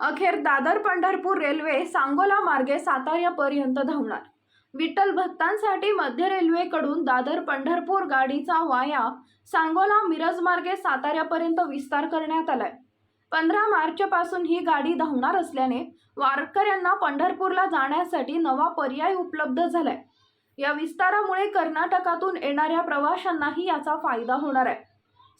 अखेर दादर पंढरपूर रेल्वे सांगोला मार्गे साताऱ्यापर्यंत धावणार. विठ्ठल भक्तांसाठी मध्य रेल्वेकडून दादर पंढरपूर गाडीचा वाया सांगोला मिरज मार्गे साताऱ्यापर्यंत विस्तार करण्यात आलाय. पंधरा मार्चपासून ही गाडी धावणार असल्याने वारकऱ्यांना पंढरपूरला जाण्यासाठी नवा पर्याय उपलब्ध झालाय. या विस्तारामुळे कर्नाटकातून येणाऱ्या प्रवाशांनाही याचा फायदा होणार आहे.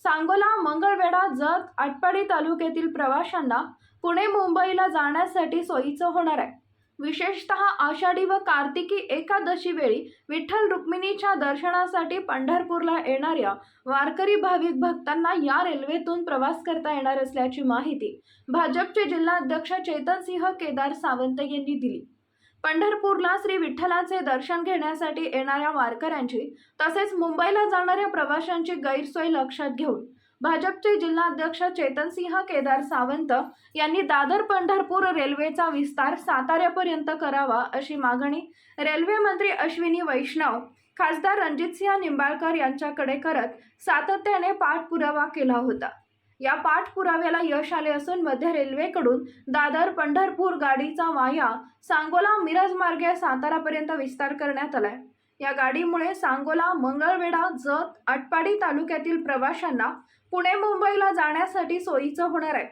सांगोला मंगळवेढा जत आटपाडी तालुक्यातील प्रवाशांना पुणे मुंबईला जाण्यासाठी सोयीचं होणार आहे. विशेषतः आषाढी व कार्तिकी एकादशी वेळी विठ्ठल रुक्मिणीच्या दर्शनासाठी पंढरपूरला येणाऱ्या वारकरी भाविक भक्तांना या रेल्वेतून प्रवास करता येणार असल्याची माहिती भाजपचे जिल्हाध्यक्ष चेतनसिंह केदार सावंत यांनी दिली. पंढरपूरला श्री विठ्ठलाचे दर्शन घेण्यासाठी येणाऱ्या वारकऱ्यांची तसेच मुंबईला जाणाऱ्या प्रवाशांची गैरसोय लक्षात घेऊन भाजपचे जिल्हाध्यक्ष चेतनसिंह केदार सावंत यांनी दादर पंढरपूर रेल्वेचा विस्तार साताऱ्यापर्यंत करावा अशी मागणी रेल्वे मंत्री अश्विनी वैष्णव खासदार रणजितसिंह निंबाळकर यांच्याकडे करत सातत्याने पाठपुरावा केला होता. या पाठपुराव्याला यश आले असून मध्य रेल्वेकडून दादर पंढरपूर गाडीचा वाया सांगोला मिरज मार्गे सातारापर्यंत विस्तार करण्यात आलाय. या गाडीमुळे सांगोला मंगळवेढा जत आटपाडी तालुक्यातील प्रवाशांना पुणे मुंबईला जाण्यासाठी सोयीचं होणार आहे.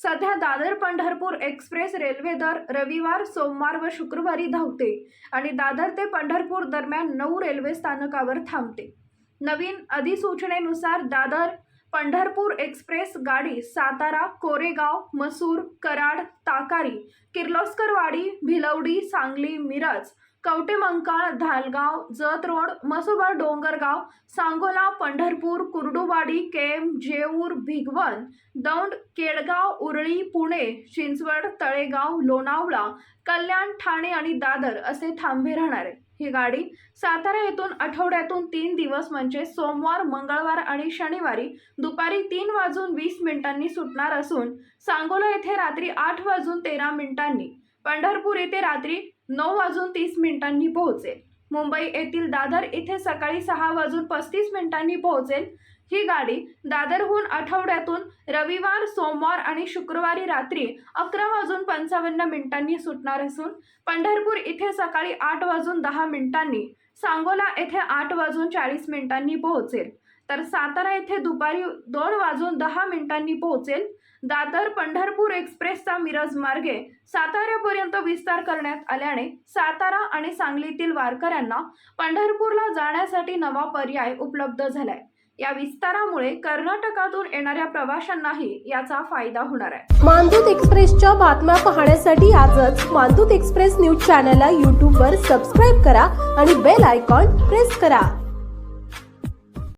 सध्या दादर पंढरपूर एक्सप्रेस रेल्वे दर रविवार सोमवार व शुक्रवारी धावते आणि दादर ते पंढरपूर दरम्यान नऊ रेल्वे स्थानकावर थांबते. नवीन अधिसूचनेनुसार दादर पंढरपूर एक्सप्रेस गाडी सातारा कोरेगाव मसूर कराड ताकारी किर्लोस्करवाडी भिलवडी सांगली मिरज कवटेमंकाळ धालगाव जत रोड मसोबा डोंगरगाव सांगोला पंढरपूर कुर्डुवाडी केम जेऊर भिगवण दौंड केडगाव उरळी पुणे चिंचवड तळेगाव लोणावळा कल्याण ठाणे आणि दादर असे थांबे राहणार. आहे ही गाडी सातारा येथून आठवड्यातून तीन दिवस म्हणजे सोमवार मंगळवार आणि शनिवारी दुपारी तीन वाजून वीस मिनिटांनी सुटणार असून सांगोला येथे रात्री आठ वाजून तेरा मिनिटांनी पंढरपूर येथे रात्री नऊ वाजून तीस मिनिटांनी पोहोचेल. मुंबई येथील दादर येथे सकाळी सहा वाजून पस्तीस मिनिटांनी पोहोचेल. ही गाडी दादरहून आठवड्यातून रविवार सोमवार आणि शुक्रवारी रात्री अकरा वाजून पंचावन्न मिनिटांनी सुटणार असून पंढरपूर इथे सकाळी आठ वाजून दहा मिनिटांनी सांगोला येथे आठ वाजून चाळीस मिनिटांनी पोहोचेल. तर सातारा येथे दुपारी दोन वाजून दहा मिनिटांनी पोहोचेल. दादर पंढरपूर एक्सप्रेसचा मिरज मार्गे साताऱ्यापर्यंत विस्तार करण्यात आल्याने सातारा आणि सांगलीतील वारकऱ्यांना पंढरपूरला जाण्यासाठी नवा पर्याय उपलब्ध झालाय. या विस्तारामुळे कर्नाटकातून येणाऱ्या प्रवाशांनाही याचा फायदा होणार आहे. मानदूत एक्सप्रेसच्या बातम्या पाहण्यासाठी आजच मानदूत एक्सप्रेस न्यूज चॅनलला यूट्यूबवर सबस्क्राईब करा आणि बेल आयकॉन प्रेस करा.